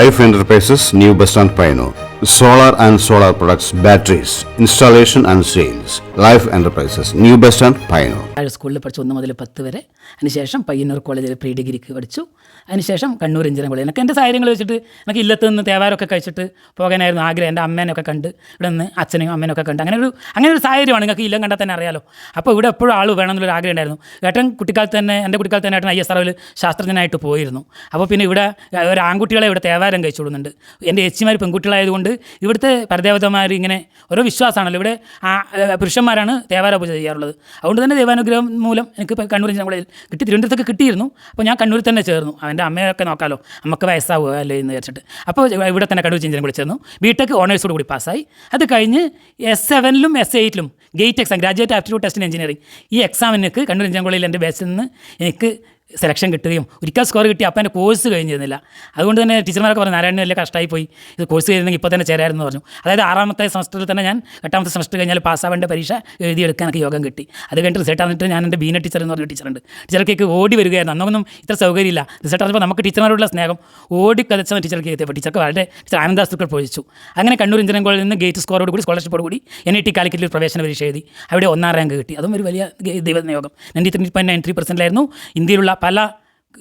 Life Enterprises, New Bus Stand Pioneer. Solar and solar products, batteries installation and sales life Enterprises, new Bus Stand Pioneer. Higher സ്കൂളിൽ പഠിച്ചു ഒന്ന് മുതൽ പത്ത് വരെ. അതിനുശേഷം പയ്യന്നൂർ കോളേജിൽ പ്രീ ഡിഗ്രിക്ക് പഠിച്ചു. അതിനുശേഷം കണ്ണൂർ എഞ്ചിനീയറിംഗ് കോളേജ് എനിക്ക് എന്റെ സാഹചര്യങ്ങൾ വെച്ചിട്ട് എനിക്ക് ഇല്ലത്ത് നിന്ന് തേവാരമൊക്കെ കഴിച്ചിട്ട് പോകാനായിരുന്നു ആഗ്രഹം. എന്റെ അമ്മേനൊക്കെ കണ്ട് ഇവിടെ നിന്ന് അച്ഛനെയും അമ്മേനൊക്കെ കണ്ട് അങ്ങനെ ഒരു അങ്ങനെ ഒരു സാഹചര്യമാണ്. നിങ്ങൾക്ക് ഇല്ലം കണ്ടാൽ തന്നെ അറിയാലോ. അപ്പോൾ ഇവിടെ എപ്പോഴും ആൾ വേണം എന്നുള്ളൊരു ആഗ്രഹം ഉണ്ടായിരുന്നു. ഏട്ടൻ കുട്ടിക്കാലത്ത് തന്നെ എന്റെ കുട്ടിക്കാലത്ത് തന്നെ ഏട്ടൻ ഐ എസ് ആർഒയിൽ ശാസ്ത്രജ്ഞനായിട്ട് പോയിരുന്നു. അപ്പോൾ പിന്നെ ഇവിടെ ഒരു ആൺകുട്ടികളെ ഇവിടെ തേവാരം കഴിച്ചു കൊടുക്കുന്നുണ്ട് എന്റെ എച്ചിമാർ പെൺകുട്ടികളായതുകൊണ്ട് ഇവിടുത്തെ പരദേവതമാർ ഇങ്ങനെ ഓരോ വിശ്വാസമാണല്ലോ ഇവിടെ പുരുഷന്മാരാണ് ദേവാര പൂജ ചെയ്യാറുള്ളത്. അതുകൊണ്ട് തന്നെ ദേവാനുഗ്രഹം മൂലം എനിക്ക് കണ്ണൂർ കോളേജിൽ കിട്ടി തിരുവനന്തപുരത്തൊക്കെ കിട്ടിയിരുന്നു. അപ്പോൾ ഞാൻ കണ്ണൂരിൽ തന്നെ ചേർന്നു. അവന്റെ അമ്മയൊക്കെ നോക്കാമല്ലോ നമുക്ക് വയസ്സാവുക അല്ലേ എന്ന് വിചാരിച്ചിട്ട്. അപ്പോൾ ഇവിടെ തന്നെ കണ്ണൂർ ചിഞ്ചിനും കൂടി ചേർന്നു. ബിടെക് ഓണേഴ്സോട് കൂടി പാസ്സായി. അത് കഴിഞ്ഞ് എസ് സെവനിലും S എയ്റ്റിലും gate exam graduate aptitude test in engineering ഈ എക്സാമിനൊക്കെ കണ്ണൂർ എഞ്ചിനീയറിംഗ് കോളേജിൽ എന്റെ ബേസിൽ നിന്ന് എനിക്ക് സെലക്ഷൻ കിട്ടുകയും ഒരിക്കൽ സ്കോർ കിട്ടി അപ്പം എന്റെ കോഴ്സ് കഴിഞ്ഞിരുന്നില്ല അതുകൊണ്ട് തന്നെ ടീച്ചർമാരൊക്കെ പറഞ്ഞു നാരായണൻ വലിയ കഷ്ടമായി പോയി ഇത് കോഴ്സ് കഴിഞ്ഞെങ്കിൽ ഇപ്പോൾ തന്നെ ചേരായിരുന്നു പറഞ്ഞു അതായത് ആറാമത്തെ സെമസ്റ്ററിൽ തന്നെ ഞാൻ എട്ടാമത്തെ സെമസ്റ്റർ കഴിഞ്ഞാൽ പാസ്സാവേണ്ട പരീക്ഷ എഴുതിയെടുക്കാൻ എനിക്ക് യോഗം കിട്ടി അത് കഴിഞ്ഞിട്ട് റിസൾട്ട് വന്നിട്ട് ഞാൻ എന്റെ ബീന ടീച്ചർ എന്ന് പറഞ്ഞ ടീച്ചറുണ്ട് ടീച്ചർക്ക് ഓടി വരികയായിരുന്നു അന്നൊന്നും ഇത്ര സൗകര്യമില്ല റിസൾട്ട് വന്നപ്പോൾ നമുക്ക് ടീച്ചർമാരോടുള്ള സ്നേഹം ഓടി കതച്ച ടീച്ചർക്ക് എത്തിയപ്പോൾ ടീച്ചർക്ക് വളരെ ടീച്ചർ ആനന്ദാസ്തുക്കൾ പൊഴിച്ചു അങ്ങനെ കണ്ണൂർ എഞ്ചിനീയറിംഗ് കോളേജിൽ നിന്ന് ഗേറ്റ് സ്കോറോട് കൂടി സ്കോളർഷിപ്പോട് കൂടി എൻ ഐ ടി കാലിക്കറ്റിൽ പ്രവേശന പരീക്ഷ എഴുതി അവിടെ ഒന്നാം റാങ്ക് കിട്ടി അതും ഒരു വലിയ ദൈവനിയോഗം ninety three point nine three പെർസെന്റിലായിരുന്നു ഇന്ത്യയിലുള്ള പല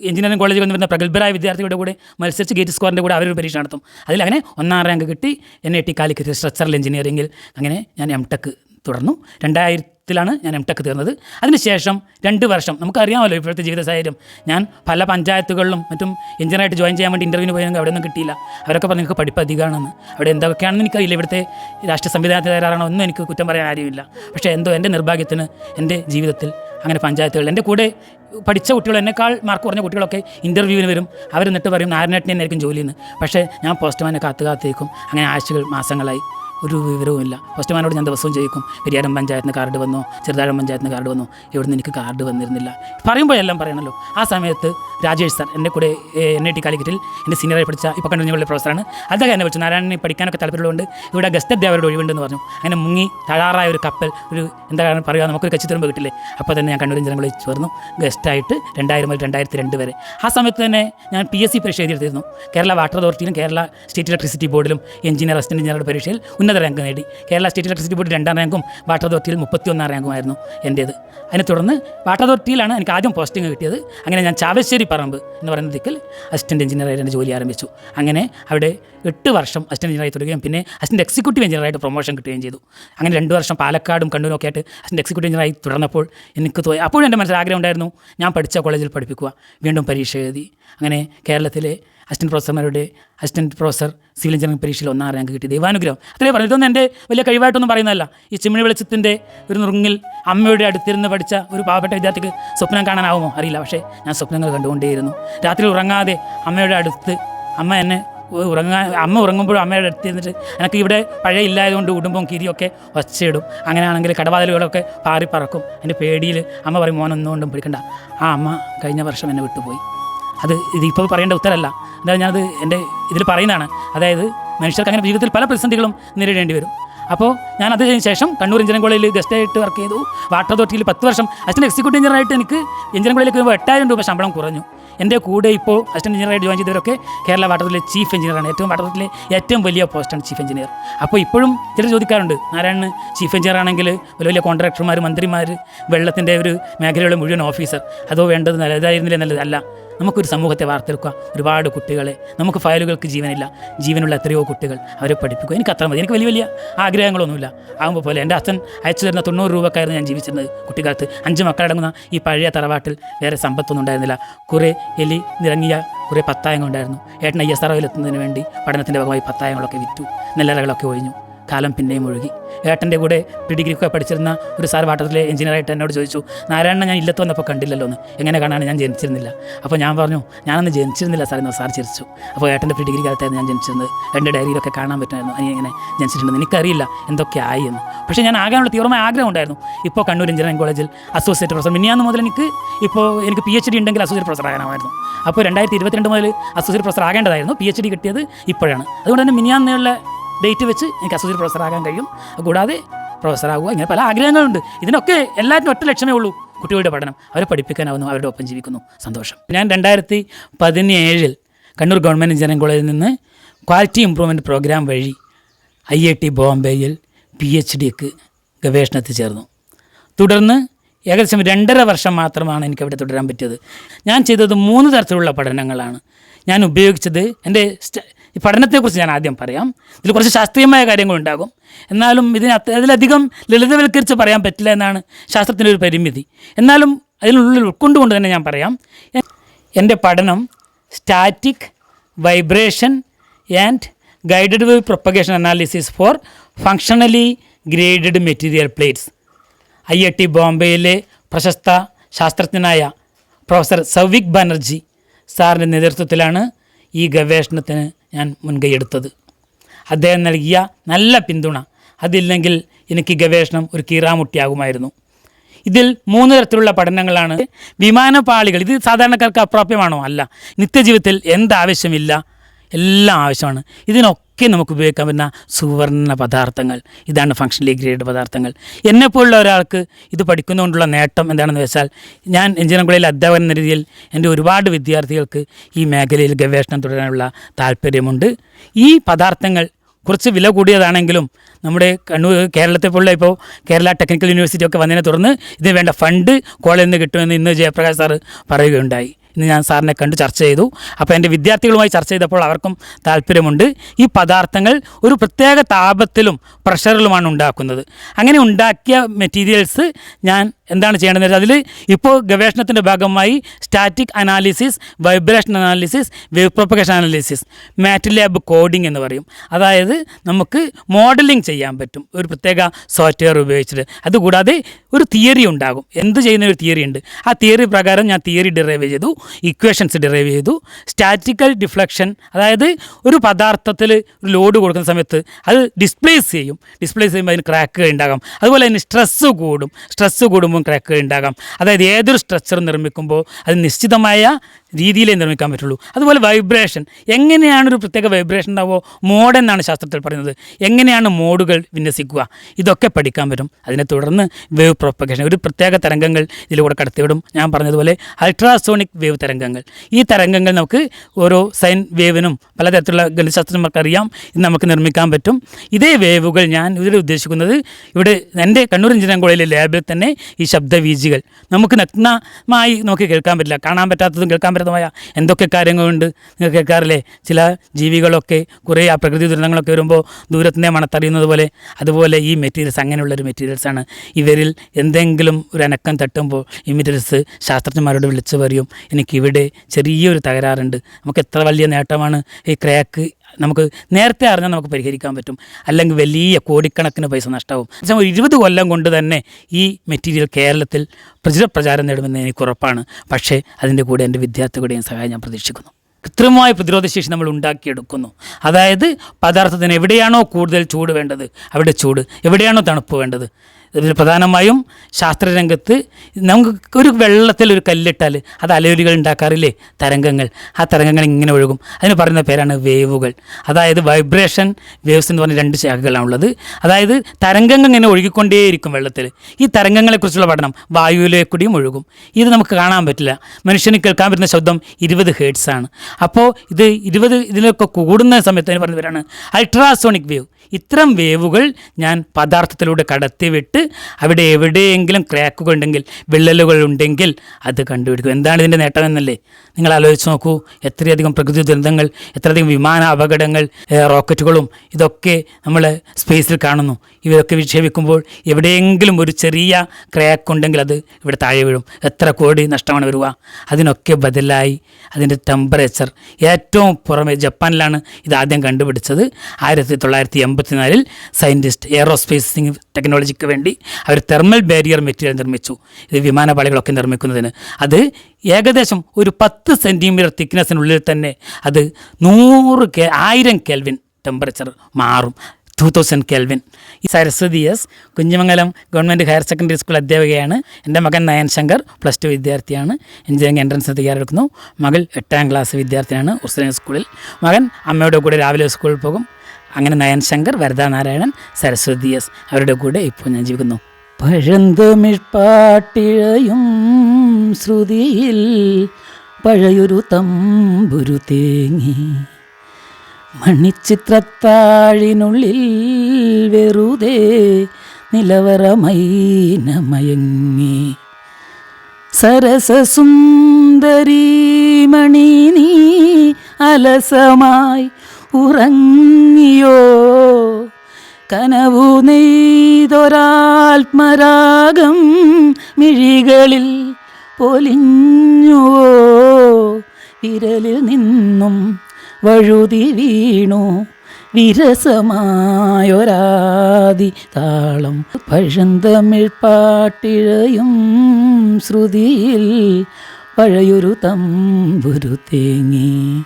എഞ്ചിനീയറിംഗ് കോളേജിൽ വന്ന് വരുന്ന പ്രഗത്ഭരായ വിദ്യാർത്ഥികളുടെ കൂടെ മത്സരിച്ച് ഗേറ്റ് സ്കോറിന്റെ കൂടെ അവരൊരു പരീക്ഷ നടത്തും. അതിൽ അങ്ങനെ ഒന്നാം റാങ്ക് കിട്ടി. N I T Calicut structural എഞ്ചിനീയറിംഗിൽ അങ്ങനെ ഞാൻ എം ടെക് തുടർന്നു. രണ്ടായിരത്തിലാണ് ഞാൻ എം ടെക് തീർന്നത്. അതിനുശേഷം രണ്ട് വർഷം നമുക്കറിയാമല്ലോ ഇപ്പോഴത്തെ ജീവിത സാഹചര്യം. ഞാൻ പല പഞ്ചായത്തുകളിലും മറ്റും എഞ്ചിനീയറായിട്ട് ജോയിൻ ചെയ്യാൻ വേണ്ടി ഇന്റർവ്യൂവിന് പോയെങ്കിൽ അവിടെ ഒന്നും കിട്ടിയില്ല. അവരൊക്കെ പറഞ്ഞു നിങ്ങൾക്ക് പഠിപ്പ് അധികമാണെന്ന്. അവിടെ എന്തൊക്കെയാണെന്ന് എനിക്കറിയില്ല. ഇവിടുത്തെ രാഷ്ട്രീയ സംവിധാനത്തിൽ തയ്യാറാണോ ഒന്നും എനിക്ക് കുറ്റം പറയാൻ ആരുമില്ല. പക്ഷേ എന്തോ എന്റെ നിർഭാഗ്യത്തിന് എന്റെ ജീവിതത്തിൽ അങ്ങനെ പഞ്ചായത്തുകൾ. എന്റെ കൂടെ പഠിച്ച കുട്ടികൾ എന്നെക്കാൾ മാർക്ക് കുറഞ്ഞ കുട്ടികളൊക്കെ ഇന്റർവ്യൂവിന് വരും. അവർ എന്നിട്ട് പറയും നാരായണേട്ടനെ ആയിരിക്കും ജോലിയെന്ന് പക്ഷേ ഞാൻ പോസ്റ്റ്മാനെ കാത്തു കാത്തേക്കും അങ്ങനെ ആഴ്ചകൾ മാസങ്ങളായി. ഒരു വിവരവുമില്ല. പോസ്റ്റ്മാനോട് ഞാൻ ദിവസവും ചോദിക്കും പെരിയാരം പഞ്ചായത്തിന് കാർഡ് വന്നോ? ചെറുതാഴം പഞ്ചായത്തിന് കാർഡ് വന്നോ? ഇവിടുന്ന് എനിക്ക് കാർഡ് വന്നിരുന്നില്ല? പറയുമ്പോഴെല്ലാം പറയണല്ലോ. ആ സമയത്ത് രാജേഷ് സാർ എന്റെ കൂടെ എൻ ഐ ടി കാലിക്കറ്റിൽ എന്റെ സീനിയറായി പഠിച്ച ഇപ്പോൾ കണ്ടുള്ള പ്രൊഫസറാണ്. അദ്ദേഹം എന്നെ വിളിച്ചു നാരായണനെ പഠിക്കാനൊക്കെ താല്പര്യമുള്ളതുകൊണ്ട് ഇവിടെ ഗസ്റ്റ് അധ്യാപകരുടെ ഒഴിവുണ്ടെന്ന് പറഞ്ഞു. അങ്ങനെ മുങ്ങി തഴാറായ ഒരു കപ്പൽ ഒരു എന്താ പറയുക നമുക്കൊരു കച്ചിത്തുരുമ്പ് കിട്ടില്ലേ? അപ്പോൾ തന്നെ ഞാൻ കണ്ണൂർ ജനങ്ങളിൽ ചേർന്നു. ഗസ്റ്റായിട്ട് രണ്ടായിരം മുതൽ രണ്ടായിരത്തി രണ്ട് വരെ. ആ സമയത്ത് തന്നെ ഞാൻ പി എസ് സി പരീക്ഷ എഴുതിയിരുന്നു കേരള വാട്ടർ അതോറിറ്റിയിലും കേരള സ്റ്റേറ്റ് ഇലക്ട്രിസിറ്റി ബോർഡിലും എഞ്ചിനീയർ അസിസ്റ്റന്റ് എഞ്ചിനീയറുടെ പരീക്ഷയിൽ ഉന്നത റാങ്ക് നേടി. കേരള സ്റ്റേറ്റ് ഇലക്ട്രിസിറ്റി ബോർഡ് രണ്ടാം റാങ്കും വാട്ടർ അതോറിറ്റിയിൽ മുപ്പത്തിയൊന്നാം റാങ്കുമായിരുന്നു എന്റേത് അതിനെ തുടർന്ന് വാട്ടർ അതോറിറ്റിയിലാണ് എനിക്ക് ആദ്യം പോസ്റ്റിംഗ് കിട്ടിയത്. അങ്ങനെ ഞാൻ ചാവശ്ശേരി പറമ്പ് എന്ന് പറയുന്ന ദിക്കിൽ അസിസ്റ്റന്റ് എഞ്ചിനീയറായിട്ട് എന്റെ ജോലി ആരംഭിച്ചു. അങ്ങനെ അവിടെ എട്ട് വർഷം അസിസ്റ്റന്റ് എഞ്ചിനീയറായി തുടരുകയും പിന്നെ അസിസ്റ്റന്റ് എക്സിക്യൂട്ടീവ് എഞ്ചിനീയറായിട്ട് പ്രൊമോഷൻ കിട്ടുകയും ചെയ്തു. അങ്ങനെ രണ്ട് വർഷം പാലക്കാടും കണ്ണൂരും ഒക്കെ ആയിട്ട് അസിസ്റ്റന്റ് എക്സിക്യൂട്ടീവ് എഞ്ചിനീയറായി തുടർന്നപ്പോൾ എനിക്ക് തോന്നി. അപ്പോഴും എന്റെ മനസ്സിൽ ആഗ്രഹം ഉണ്ടായിരുന്നു ഞാൻ പഠിച്ച കോളേജിൽ പഠിപ്പിക്കുക വീണ്ടും പരീക്ഷ എഴുതി. അങ്ങനെ കേരളത്തിലെ അസിസ്റ്റന്റ് പ്രൊഫസർമാരുടെ അസിസ്റ്റന്റ് പ്രൊഫസർ സിവിൽ എഞ്ചിനീയറിംഗ് പരീക്ഷയിൽ ഒന്നാം റാങ്ക് കിട്ടി. ദൈവാനുഗ്രഹം. അത്രേ പറഞ്ഞു ഇതൊന്നും എന്റെ വലിയ കഴിവായിട്ടൊന്നും പറയുന്നതല്ല. ഈ ചിമ്മിണി വെളിച്ചത്തിന്റെ ഒരു നുറുങ്ങിൽ അമ്മയുടെ അടുത്തിരുന്ന് പഠിച്ച ഒരു പാവപ്പെട്ട വിദ്യാർത്ഥിക്ക് സ്വപ്നം കാണാനാവുമോ? അറിയില്ല. പക്ഷേ ഞാൻ സ്വപ്നങ്ങൾ കണ്ടുകൊണ്ടേയിരുന്നു. രാത്രി ഉറങ്ങാതെ അമ്മയുടെ അടുത്ത് അമ്മ എന്നെ ഉറങ്ങാൻ അമ്മ ഉറങ്ങുമ്പോഴും അമ്മയുടെ അടുത്ത് ഇരുന്നിട്ട് എനിക്ക് ഇവിടെ പഴയ ഇല്ലായതുകൊണ്ട് ഉടുമ്പും കിരിയൊക്കെ ഒച്ചയിടും. അങ്ങനെയാണെങ്കിൽ കടവാതിലുകളൊക്കെ പാറി പറക്കും. എന്റെ പേടിയിൽ അമ്മ പറയും മോനൊന്നുകൊണ്ടും പിടിക്കണ്ട. ആ അമ്മ കഴിഞ്ഞ വർഷം എന്നെ വിട്ടുപോയി. അത് ഇതിപ്പോൾ പറയേണ്ട ഉത്തരമല്ല എന്തായാലും ഞാനത് എന്റെ ഇതിൽ പറയുന്നതാണ്. അതായത് മനുഷ്യർക്ക് അങ്ങനെ ജീവിതത്തിൽ പല പ്രതിസന്ധികളും നേരിടേണ്ടി വരും. അപ്പോൾ ഞാൻ അതിന് ശേഷം കണ്ണൂർ എഞ്ചിനീയറിംഗ് കോളേജിൽ ഗസ്റ്റായിട്ട് വർക്ക് ചെയ്തു. വാട്ടർ അതോറിറ്റിയിൽ പത്ത് വർഷം അസിസ്റ്റന്റ് എക്സിക്യൂട്ടീവ് എഞ്ചിനീയറായിട്ട് എനിക്ക് എഞ്ചിനീയറിംഗ് കോളേജിൽ വരുമ്പോൾ എട്ടായിരം രൂപ ശമ്പളം കുറഞ്ഞു. എന്റെ കൂടെ ഇപ്പോൾ അസിസ്റ്റന്റ് എഞ്ചിനീയറായിട്ട് ജോയിൻ ചെയ്തവരൊക്കെ കേരള വാട്ടറിലെ ചീഫ് എഞ്ചിനീയറാണ് ഏറ്റവും വാട്ടറിലെ ഏറ്റവും വലിയ പോസ്റ്റാണ് ചീഫ് എഞ്ചിനീയർ അപ്പോൾ ഇപ്പോഴും ചിലർ ചോദിക്കാറുണ്ട് നാരായണൻ ചീഫ് എഞ്ചിനീയർ ആണെങ്കിൽ വലിയ വലിയ കോൺട്രാക്ടർമാർ മന്ത്രിമാർ വെള്ളത്തിന്റെ ഒരു മേഖലയുള്ള മുഴുവൻ ഓഫീസർ അതോ വേണ്ടത് നല്ലതായിരുന്നില്ല നല്ലത് അല്ല നമുക്കൊരു സമൂഹത്തെ വാർത്തെടുക്കുക. ഒരുപാട് കുട്ടികളെ. നമുക്ക് ഫയലുകൾക്ക് ജീവനില്ല. ജീവനുള്ള എത്രയോ കുട്ടികൾ അവരെ പഠിപ്പിക്കുക. എനിക്ക് അത്ര മതി. എനിക്ക് വലിയ വലിയ ആഗ്രഹങ്ങളൊന്നുമില്ല. ആകുമ്പോൾ പോലെ എന്റെ അച്ഛൻ അയച്ചു തരുന്ന തൊണ്ണൂറ് രൂപക്കായിരുന്നു ഞാൻ ജീവിച്ചിരുന്നത് കുട്ടിക്കാലത്ത്. അഞ്ച് മക്കളടങ്ങുന്ന ഈ പഴയ തറവാട്ടിൽ വേറെ സമ്പത്തൊന്നും ഉണ്ടായിരുന്നില്ല. കുറേ എലി നിറങ്ങിയ കുറേ പത്തായങ്ങൾ ഉണ്ടായിരുന്നു ഏട്ടൻ ഐ എസ് ആർ വേണ്ടി പഠനത്തിന്റെ ഭാഗമായി പത്തായങ്ങളൊക്കെ വിറ്റു. നെല്ലറകളൊക്കെ ഒഴിഞ്ഞു. കാലം പിന്നെയും ഒഴുകി. ഏട്ടന്റെ കൂടെ പ്രീ ഡിഗ്രിക്ക് പഠിച്ചിരുന്ന ഒരു സാർ വാട്ടറിലെ എഞ്ചിനീയറായിട്ട് എന്നോട് ചോദിച്ചു നാരായണനെ ഞാൻ ഇല്ലത്ത് വന്നപ്പോൾ കണ്ടില്ലല്ലോ എന്ന് എങ്ങനെ കാണാൻ ഞാൻ ജനിച്ചിരുന്നില്ല? അപ്പോൾ ഞാൻ പറഞ്ഞു ഞാനന്ന് ജനിച്ചിരുന്നില്ല സാർ എന്ന് സാർ ചിരിച്ചു. അപ്പോൾ ഏട്ടന്റെ പ്രീ ഡിഗ്രി കാലത്തായിരുന്നു ഞാൻ ജനിച്ചിരുന്നത്. എന്റെ ഡയറിയിലൊക്കെ കാണാൻ പറ്റുമായിരുന്നു. അനി എങ്ങനെ ജനിച്ചിട്ടുണ്ടെന്ന് എനിക്കറിയില്ല എന്തൊക്കെ ആയി എന്ന്. പക്ഷേ ഞാൻ ആകാനുള്ള തീവ്രമായ ആഗ്രഹം ഉണ്ടായിരുന്നു. ഇപ്പോൾ കണ്ണൂർ എഞ്ചിനീയറിംഗ് കോളേജിൽ അസോസിയേറ്റ് പ്രൊഫസർ മിനിയാന്ന് മുതൽ എനിക്ക് ഇപ്പോൾ എനിക്ക് പി എച്ച് ഡി ഉണ്ടെങ്കിൽ അസോസിയേറ്റ് പ്രൊഫസർ ആകാനായിരുന്നു അപ്പോൾ രണ്ടായിരത്തി ഇരുപത്തിരണ്ട് മുതൽ അസോസിയേറ്റ് പ്രൊഫസർ ആകേണ്ടതായിരുന്നു. പി എച്ച് ഡി കിട്ടിയത് ഇപ്പോഴാണ്. അതുകൊണ്ട് തന്നെ മിനിയാന്നുള്ള ഡേറ്റ് വെച്ച് എനിക്ക് അസോസിയേറ്റ് പ്രൊഫസറാകാൻ കഴിയും. കൂടാതെ പ്രൊഫസർ ആകുക ഇങ്ങനെ പല ആഗ്രഹങ്ങളുണ്ട്. ഇതിനൊക്കെ എല്ലാറ്റിനും ഒറ്റ ലക്ഷ്യമേ ഉള്ളൂ കുട്ടികളുടെ പഠനം. അവരെ പഠിപ്പിക്കാനാവുന്നു അവരുടെ ഒപ്പം ജീവിക്കുന്നു. സന്തോഷം. ഞാൻ രണ്ടായിരത്തി പതിനേഴിൽ കണ്ണൂർ ഗവൺമെന്റ് എഞ്ചിനീയറിംഗ് കോളേജിൽ നിന്ന് ക്വാളിറ്റി ഇമ്പ്രൂവ്മെന്റ് പ്രോഗ്രാം വഴി ഐ ഐ ടി ബോംബെയിൽ പി എച്ച് ഡിക്ക് ഗവേഷണത്തിൽ ചേർന്നു. തുടർന്ന് ഏകദേശം രണ്ടര വർഷം മാത്രമാണ് എനിക്ക് അവിടെ തുടരാൻ പറ്റിയത്. ഞാൻ ചെയ്തത് മൂന്ന് തരത്തിലുള്ള പഠനങ്ങളാണ്. ഞാൻ ഉപയോഗിച്ചത് എന്റെ ഈ പഠനത്തെക്കുറിച്ച് ഞാൻ ആദ്യം പറയാം. ഇതിൽ കുറച്ച് ശാസ്ത്രീയമായ കാര്യങ്ങളുണ്ടാകും എന്നാലും ഇതിന് അതിലധികം ലളിതവൽക്കരിച്ച് പറയാൻ പറ്റില്ല എന്നാണ് ശാസ്ത്രത്തിന്റെ ഒരു പരിമിതി. എന്നാലും അതിനുള്ളിൽ ഉൾക്കൊണ്ടുകൊണ്ട് തന്നെ ഞാൻ പറയാം. എന്റെ പഠനം static vibration and guided wave propagation analysis for functionally graded material plates. I I T ബോംബെയിലെ പ്രശസ്ത ശാസ്ത്രജ്ഞനായ പ്രൊഫസർ സൗവിക് ബാനർജി സാറിന്റെ നേതൃത്വത്തിലാണ് ഈ ഗവേഷണത്തിന് ഞാൻ മുൻകൈയെടുത്തത് അദ്ദേഹം നൽകിയ നല്ല പിന്തുണ അതില്ലെങ്കിൽ എനിക്ക് ഗവേഷണം ഒരു കീറാമുട്ടിയാകുമായിരുന്നു. ഇതിൽ മൂന്ന് തരത്തിലുള്ള പഠനങ്ങളാണ്. വിമാനപാളികൾ ഇത് സാധാരണക്കാർക്ക് അപ്രാപ്യമാണോ? അല്ല. നിത്യജീവിതത്തിൽ എന്താവശ്യമില്ല എല്ലാം ആവശ്യമാണ്. ഇതിനൊക്കെ നമുക്ക് ഉപയോഗിക്കാൻ പറ്റുന്ന സുവർണ പദാർത്ഥങ്ങൾ. ഇതാണ് ഫങ്ഷണലി ഗ്രേഡ് പദാർത്ഥങ്ങൾ. എന്നെപ്പോലുള്ള ഒരാൾക്ക് ഇത് പഠിക്കുന്നതുകൊണ്ടുള്ള നേട്ടം എന്താണെന്ന് വെച്ചാൽ ഞാൻ എഞ്ചിനീയറിംഗ് കോളേജിൽ അധ്യാപകൻ എന്ന രീതിയിൽ എന്റെ ഒരുപാട് വിദ്യാർത്ഥികൾക്ക് ഈ മേഖലയിൽ ഗവേഷണം തുടരാനുള്ള താല്പര്യമുണ്ട് ഈ പദാർത്ഥങ്ങൾ കുറച്ച് വില കൂടിയതാണെങ്കിലും നമ്മുടെ കണ്ണൂർ കേരളത്തെ പോലുള്ള ഇപ്പോൾ കേരള ടെക്നിക്കൽ യൂണിവേഴ്സിറ്റി ഒക്കെ വന്നതിനെ തുടർന്ന് ഇതിന് വേണ്ട ഫണ്ട് കോളേജിൽ നിന്ന് കിട്ടുമെന്ന് ഇന്ന് ജയപ്രകാശ് സാറ് പറയുകയുണ്ടായി. ഇന്ന് ഞാൻ സാറിനെ കണ്ട് ചർച്ച ചെയ്തു. അപ്പോൾ എന്റെ വിദ്യാർത്ഥികളുമായി ചർച്ച ചെയ്തപ്പോൾ അവർക്കും താല്പര്യമുണ്ട്. ഈ പദാർത്ഥങ്ങൾ ഒരു പ്രത്യേക താപത്തിലും പ്രഷറിലുമാണ് ഉണ്ടാക്കുന്നത്. അങ്ങനെ ഉണ്ടാക്കിയ മെറ്റീരിയൽസ് ഞാൻ എന്താണ് ചെയ്യേണ്ടത് വെച്ചാൽ അതിൽ ഇപ്പോൾ ഗവേഷണത്തിന്റെ ഭാഗമായി static analysis vibration analysis wave propagation analysis MATLAB coding എന്ന് പറയും. അതായത് നമുക്ക് മോഡലിംഗ് ചെയ്യാൻ പറ്റും. ഒരു പ്രത്യേക സോഫ്റ്റ്വെയർ ഉപയോഗിച്ചിട്ട്. അതുകൂടാതെ ഒരു തിയറി ഉണ്ടാകും. എന്ത് ചെയ്യുന്ന ഒരു തിയറി ഉണ്ട്? ആ തിയറി പ്രകാരം ഞാൻ തിയറി ഡിറൈവ് ചെയ്തു ഇക്വേഷൻസ് ഡിറൈവ് ചെയ്തു. സ്റ്റാറ്റിക്കൽ ഡിഫ്ലക്ഷൻ അതായത് ഒരു പദാർത്ഥത്തിൽ ഒരു ലോഡ് കൊടുക്കുന്ന സമയത്ത് അത് ഡിസ്പ്ലേസ് ചെയ്യും. ഡിസ്പ്ലേസ് ചെയ്യുമ്പോൾ അതിന് ക്രാക്കുകൾ ഉണ്ടാകാം. അതുപോലെ തന്നെ സ്ട്രെസ്സ് കൂടും. സ്ട്രെസ്സ് കൂടുമ്പോൾ ക്രാക്കുകൾ ഉണ്ടാകാം. അതായത് ഏതൊരു സ്ട്രക്ചർ നിർമ്മിക്കുമ്പോൾ അത് നിശ്ചിതമായ രീതിയിലേ നിർമ്മിക്കാൻ പറ്റുള്ളൂ. അതുപോലെ വൈബ്രേഷൻ എങ്ങനെയാണ് ഒരു പ്രത്യേക വൈബ്രേഷൻ ഉണ്ടാവുമോ മോഡ് എന്നാണ് ശാസ്ത്രത്തിൽ പറയുന്നത്. എങ്ങനെയാണ് മോഡുകൾ വിന്യസിക്കുക? ഇതൊക്കെ പഠിക്കാൻ പറ്റും. അതിനെ തുടർന്ന് വേവ് പ്രൊപ്പഗേഷൻ ഒരു പ്രത്യേക തരംഗങ്ങൾ ഇതിലൂടെ കടത്തിവിടും. ഞാൻ പറഞ്ഞതുപോലെ അൾട്രാസോണിക് വേവ് തരംഗങ്ങൾ. ഈ തരംഗങ്ങൾ നമുക്ക് ഓരോ സൈൻ വേവിനും പലതരത്തിലുള്ള ഗണിതശാസ്ത്രജ്ഞർക്ക് അറിയാം. ഇത് നമുക്ക് നിർമ്മിക്കാൻ പറ്റും. ഇതേ വേവുകൾ ഞാൻ ഇതിൽ ഉദ്ദേശിക്കുന്നത് ഇവിടെ എന്റെ കണ്ണൂർ എഞ്ചിനീയറിംഗ് കോളേജിലെ ലാബിൽ തന്നെ ഈ ശബ്ദവീജികൾ നമുക്ക് നഗ്നമായി നമുക്ക് കേൾക്കാൻ പറ്റില്ല. കാണാൻ പറ്റാത്തതും കേൾക്കാൻ പറ്റാത്തതുമായ എന്തൊക്കെ കാര്യങ്ങളുണ്ട്? നിങ്ങൾ കേൾക്കാറില്ലേ? ചില ജീവികളൊക്കെ കുറേ ആ പ്രകൃതി ദുരന്തങ്ങളൊക്കെ വരുമ്പോൾ ദൂരത്തിനെ മണത്തറിയുന്നത് പോലെ അതുപോലെ ഈ മെറ്റീരിയൽസ് അങ്ങനെയുള്ളൊരു മെറ്റീരിയൽസാണ് ഇവരിൽ എന്തെങ്കിലും ഒരു അനക്കം തട്ടുമ്പോൾ ഈ മെറ്റീരിയൽസ് ശാസ്ത്രജ്ഞന്മാരോട് വിളിച്ചു പറയും എനിക്കിവിടെ ചെറിയൊരു തകരാറുണ്ട്. നമുക്ക് എത്ര വലിയ നേട്ടമാണ് ഈ ക്രാക്ക് നമുക്ക് നേരത്തെ അറിഞ്ഞാൽ നമുക്ക് പരിഹരിക്കാൻ പറ്റും. അല്ലെങ്കിൽ വലിയ കോടിക്കണക്കിന് പൈസ നഷ്ടമാവും ഒരു ഇരുപത് കൊല്ലം കൊണ്ട് തന്നെ ഈ മെറ്റീരിയൽ കേരളത്തിൽ പ്രചുര പ്രചാരം നേടുമെന്ന് എനിക്ക് ഉറപ്പാണ്. പക്ഷേ അതിന്റെ കൂടെ എന്റെ വിദ്യാർത്ഥികളുടെയും സഹായം ഞാൻ പ്രതീക്ഷിക്കുന്നു. കൃത്രിമമായ പ്രതിരോധശേഷി നമ്മൾ ഉണ്ടാക്കിയെടുക്കുന്നു. അതായത് പദാർത്ഥത്തിന് എവിടെയാണോ കൂടുതൽ ചൂട് വേണ്ടത് അവിടെ ചൂട്. എവിടെയാണോ തണുപ്പ് വേണ്ടത് പ്രധാനമായും ശാസ്ത്രരംഗത്ത് നമുക്ക് ഒരു വെള്ളത്തിൽ ഒരു കല്ലിട്ടാൽ അത് അലയൊലികൾ ഉണ്ടാക്കാറില്ലേ? തരംഗങ്ങൾ. ആ തരംഗങ്ങൾ ഇങ്ങനെ ഒഴുകും. അതിന് പറയുന്ന പേരാണ് വേവുകൾ. അതായത് വൈബ്രേഷൻ വേവ്സ് എന്ന് പറഞ്ഞ രണ്ട് ശാഖകളാണുള്ളത്. അതായത് തരംഗങ്ങൾ ഇങ്ങനെ ഒഴുകിക്കൊണ്ടേയിരിക്കും വെള്ളത്തിൽ. ഈ തരംഗങ്ങളെക്കുറിച്ചുള്ള പഠനം വായുവിലേക്കൂടിയും ഒഴുകും. ഇത് നമുക്ക് കാണാൻ പറ്റില്ല. മനുഷ്യന് കേൾക്കാൻ പറ്റുന്ന ശബ്ദം ഇരുപത് ഹേഡ്സ് ആണ്. അപ്പോൾ ഇത് ഇരുപത് ഇതിലൊക്കെ കൂടുന്ന സമയത്ത് അതിന് പേരാണ് അൾട്രാസോണിക് വേവ്. ഇത്തരം വേവുകൾ ഞാൻ പദാർത്ഥത്തിലൂടെ കടത്തിവിട്ട് അവിടെ എവിടെയെങ്കിലും ക്രാക്കുകൾ ഉണ്ടെങ്കിൽ വിള്ളലുകൾ ഉണ്ടെങ്കിൽ അത് കണ്ടുപിടിക്കും. എന്താണ് ഇതിന്റെ നേട്ടമെന്നല്ലേ നിങ്ങൾ ആലോചിച്ച് നോക്കൂ. എത്രയധികം പ്രകൃതി ദുരന്തങ്ങൾ എത്രയധികം വിമാന അപകടങ്ങൾ റോക്കറ്റുകളും ഇതൊക്കെ നമ്മൾ സ്പേസിൽ കാണുന്നു. ഇവരൊക്കെ വിക്ഷേപിക്കുമ്പോൾ എവിടെയെങ്കിലും ഒരു ചെറിയ ക്രാക്ക് ഉണ്ടെങ്കിൽ അത് ഇവിടെ താഴെ വീഴും. എത്ര കോടി നഷ്ടമാണ് വരിക. അതിനൊക്കെ ബദലായി അതിന്റെ ടെമ്പറേച്ചർ ഏറ്റവും പുറമെ ജപ്പാനിലാണ് ഇത് ആദ്യം കണ്ടുപിടിച്ചത്. ആയിരത്തി തൊള്ളായിരത്തി എൺപത്തിനാലിൽ സയന്റിസ്റ്റ് എയറോസ്പേസിംഗ് ടെക്നോളജിക്ക് വേണ്ടി അവർ തെർമൽ ബാരിയർ മെറ്റീരിയൽ നിർമ്മിച്ചു. ഇത് വിമാനപാളികളൊക്കെ നിർമ്മിക്കുന്നതിന്. അത് ഏകദേശം ഒരു പത്ത് സെന്റിമീറ്റർ തിക്നെസ്സിനുള്ളിൽ തന്നെ അത് നൂറ് കെ ആയിരം കെൽവിൻ ടെമ്പറേച്ചർ മാറും. Two thousand kelvin. ഈ Saraswathi S Kunhimangalam government higher secondary school അധ്യാപികയാണ്. എന്റെ മകൻ നയൻ ശങ്കർ പ്ലസ് ടു വിദ്യാർത്ഥിയാണ്. എഞ്ചിനീയറിംഗ് എൻട്രൻസ് തയ്യാറെടുക്കുന്നു. മകൾ എട്ടാം ക്ലാസ് വിദ്യാർത്ഥിയാണ് ഉസ്ലിം സ്കൂളിൽ. മകൻ അമ്മയുടെ കൂടെ രാവിലെ സ്കൂളിൽ പോകും. അങ്ങനെ നയൻ ശങ്കർ വരദാ നാരായണൻ സരസ്വതി എസ് അവരുടെ കൂടെ ഇപ്പോൾ ഞാൻ ജീവിക്കുന്നു. പഴന്തമിഴ്പാട്ടിഴയും ശ്രുതിയിൽ പഴയൊരു തമ്പുരു തേങ്ങി. മണിച്ചിത്രത്താഴിനുള്ളിൽ വെറുതെ നിലവറമൈനമയങ്ങി സരസസുന്ദരീമണി നീ അലസമായി ഉറങ്ങിയോ? കനവു നെയ്തൊരാത്മരാഗം മിഴികളിൽ പൊലിഞ്ഞുവോ? വിരലിൽ നിന്നും വഴുതി വീണു വിരസമായൊരാതി താളം. പഴന്തമിഴ് പാട്ടിഴയും ശ്രുതിയിൽ പഴയൊരു തമ്പുരു തേങ്ങി.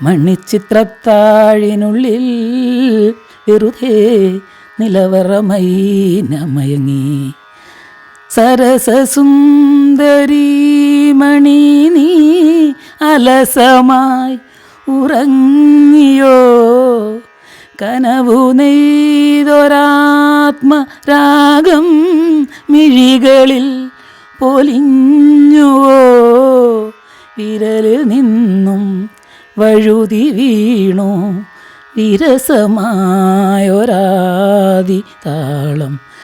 മണിച്ചിത്രത്താഴിനുള്ളിൽ വെറുതെ നിലവറമൈനമയങ്ങി സരസസുന്ദരീമണി നീ അലസമായി ഉറങ്ങിയോ? കനവു നെയ്തൊരാത്മരാഗം മിഴികളിൽ പൊലിഞ്ഞുവോ? വിരലിൽ നിന്നും വഴുതി വീണു. വിരസമായൊരാതി താളം.